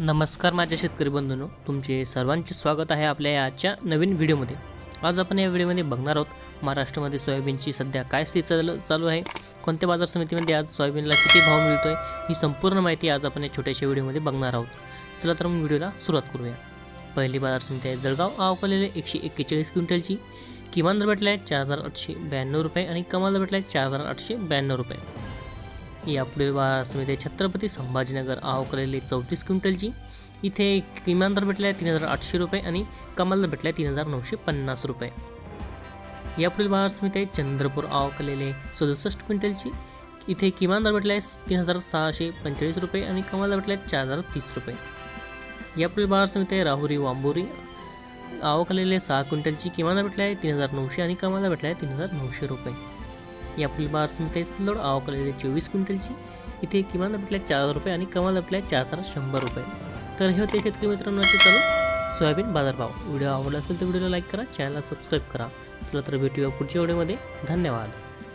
नमस्कार माझ्या शेतकरी बंधूंनो तुमचे सर्वांचे स्वागत आहे आपल्या या आजच्या नवीन व्हिडिओमध्ये. आज आपण या व्हिडिओमध्ये बघणार आहोत महाराष्ट्रामध्ये सोयाबीनची सध्या काय स्थिती चालू चालू आहे कोणत्या बाजार समितीमध्ये आज सोयाबीनला किती भाव मिळतो आहे ही संपूर्ण माहिती आज आपण या छोट्याशा व्हिडिओमध्ये बघणार आहोत. चला तर मग व्हिडिओला सुरुवात करूया. पहिली बाजार समिती आहे जळगाव आवकलेले एकशे एक्केचाळीस क्विंटलची किमान दर भेटला आहे चार हजार आठशे ब्याण्णव रुपये आणि कमाल दर भेटला आहे चार हजार आठशे ब्याण्णव रुपये. यापुढील बाजार आहे छत्रपती संभाजीनगर आवकलेली चौतीस क्विंटलची. इथे किमान दर भेटला आहे तीन हजार आठशे रुपये आणि कमाल दर भेटला आहे तीन हजार नऊशे पन्नास रुपये. यापुढील बाजार समिती आहे चंद्रपूर आवकलेले सदुसष्ट क्विंटलची. इथे किमान दर भेटला आहे तीन हजार सहाशे पंचेचाळीस रुपये आणि कमाल दर भेटला आहे चार हजार तीस रुपये. यापुढील बाजार समिती आहे राहुरी वांबोरी आवकलेले सहा क्विंटलची. किमान भेटला आहे तीन हजार नऊशे आणि कमाला भेटला आहे तीन हजार नऊशे रुपये. यापुढील बाजार समिती आहे सिल्लोड आवकलेले चोवीस क्विंटलची. इथे किमान दर चार रुपये आणि कमाल आपल्या चार शंभर रुपये. तर हे होते शेतकरी मित्रांनो चालू सोयाबीन बाजारभाव. व्हिडिओ आवडला असेल तर व्हिडिओला लाईक करा चॅनलला सबस्क्राईब करा. चला तर भेटूया पुढच्या व्हिडिओमध्ये. धन्यवाद.